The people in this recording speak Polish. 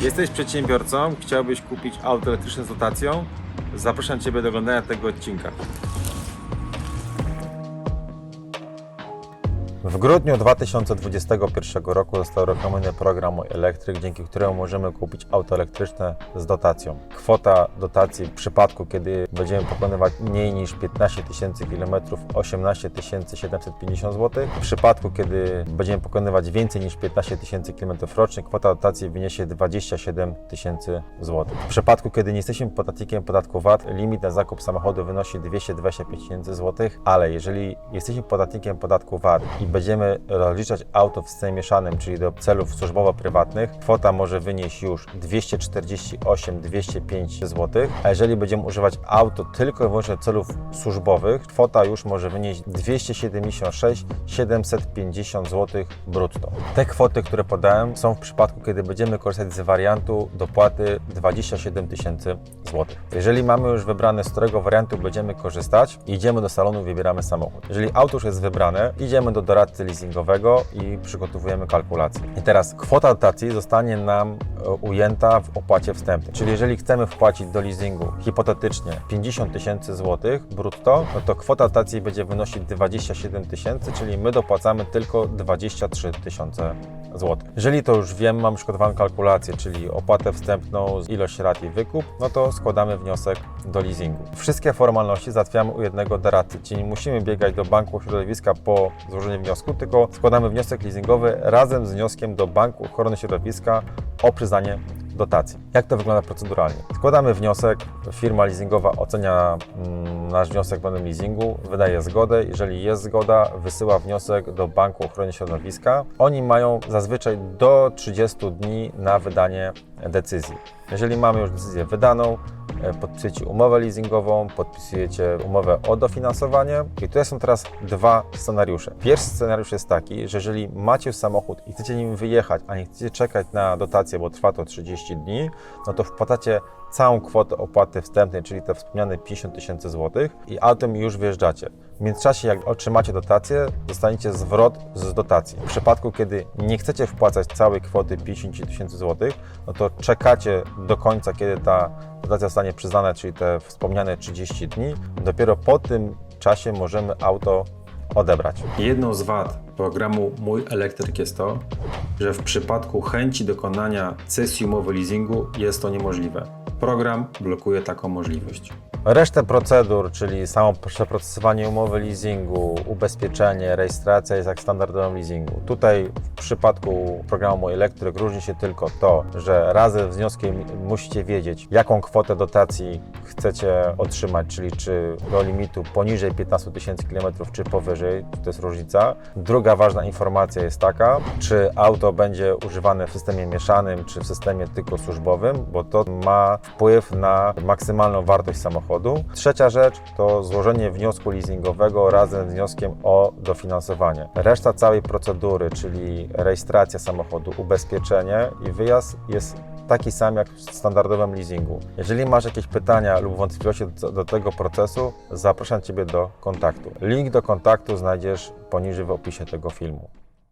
Jesteś przedsiębiorcą, chciałbyś kupić auto elektryczne z dotacją? Zapraszam Ciebie do oglądania tego odcinka. W grudniu 2021 roku został uruchomiony program Mój Elektryk, dzięki któremu możemy kupić auto elektryczne z dotacją. Kwota dotacji w przypadku, kiedy będziemy pokonywać mniej niż 15 tysięcy km, 18 750 zł. W przypadku, kiedy będziemy pokonywać więcej niż 15 tysięcy km rocznie, kwota dotacji wyniesie 27 tysięcy zł. W przypadku, kiedy nie jesteśmy podatnikiem podatku VAT, limit na zakup samochodu wynosi 225 tysięcy złotych, ale jeżeli jesteśmy podatnikiem podatku VAT i będziemy rozliczać auto w systemie mieszanym, czyli do celów służbowo-prywatnych, kwota może wynieść już 248-205 zł, a jeżeli będziemy używać auto tylko i wyłącznie do celów służbowych, kwota już może wynieść 276-750 zł brutto. Te kwoty, które podałem, są w przypadku, kiedy będziemy korzystać z wariantu dopłaty 27 tysięcy złotych. Jeżeli mamy już wybrane, z którego wariantu będziemy korzystać, idziemy do salonu i wybieramy samochód. Jeżeli auto już jest wybrane, idziemy do doradcy leasingowego i przygotowujemy kalkulację. I teraz kwota dotacji zostanie nam e, ujęta w opłacie wstępnej. Czyli jeżeli chcemy wpłacić do leasingu hipotetycznie 50 tysięcy złotych brutto, no to kwota dotacji będzie wynosić 27 tysięcy, czyli my dopłacamy tylko 23 tysiące złotych. Jeżeli to już wiem, mam przygotowaną kalkulację, czyli opłatę wstępną, ilość rat i wykup, no to składamy wniosek do leasingu. Wszystkie formalności załatwiamy u jednego doradcy, czyli nie musimy biegać do banku środowiska po złożeniu wniosku, tylko składamy wniosek leasingowy razem z wnioskiem do Banku Ochrony Środowiska o przyznanie dotacji. Jak to wygląda proceduralnie? Składamy wniosek, firma leasingowa ocenia mm, nasz wniosek planem leasingu, wydaje zgodę. Jeżeli jest zgoda, wysyła wniosek do Banku Ochrony Środowiska. Oni mają zazwyczaj do 30 dni na wydanie decyzji. Jeżeli mamy już decyzję wydaną, e, podpisujecie umowę leasingową, podpisujecie umowę o dofinansowanie i tutaj są teraz dwa scenariusze. Pierwszy scenariusz jest taki, że jeżeli macie samochód i chcecie nim wyjechać, a nie chcecie czekać na dotację, bo trwa to 30 dni, no to wpłacacie całą kwotę opłaty wstępnej, czyli te wspomniane 50 tysięcy złotych i autem już wyjeżdżacie. W międzyczasie, jak otrzymacie dotację, dostaniecie zwrot z dotacji. W przypadku, kiedy nie chcecie wpłacać całej kwoty 50 tysięcy złotych, no to czekacie do końca, kiedy ta dotacja zostanie przyznana, czyli te wspomniane 30 dni. Dopiero po tym czasie możemy auto odebrać. Jedną z wad programu Mój Elektryk jest to, że w przypadku chęci dokonania cesji umowy leasingu jest to niemożliwe. Program blokuje taką możliwość. Resztę procedur, czyli samo przeprocesowanie umowy leasingu, ubezpieczenie, rejestracja jest jak standardowym leasingu. Tutaj w przypadku programu Elektryk różni się tylko to, że razem z wnioskiem musicie wiedzieć, jaką kwotę dotacji chcecie otrzymać, czyli czy do limitu poniżej 15 tysięcy km, czy powyżej, to jest różnica. Druga ważna informacja jest taka, czy auto będzie używane w systemie mieszanym, czy w systemie tylko służbowym, bo to ma wpływ na maksymalną wartość samochodu. Trzecia rzecz to złożenie wniosku leasingowego razem z wnioskiem o dofinansowanie. Reszta całej procedury, czyli rejestracja samochodu, ubezpieczenie i wyjazd jest taki sam jak w standardowym leasingu. Jeżeli masz jakieś pytania lub wątpliwości do, do tego procesu, zapraszam Ciebie do kontaktu. Link do kontaktu znajdziesz poniżej w opisie tego filmu.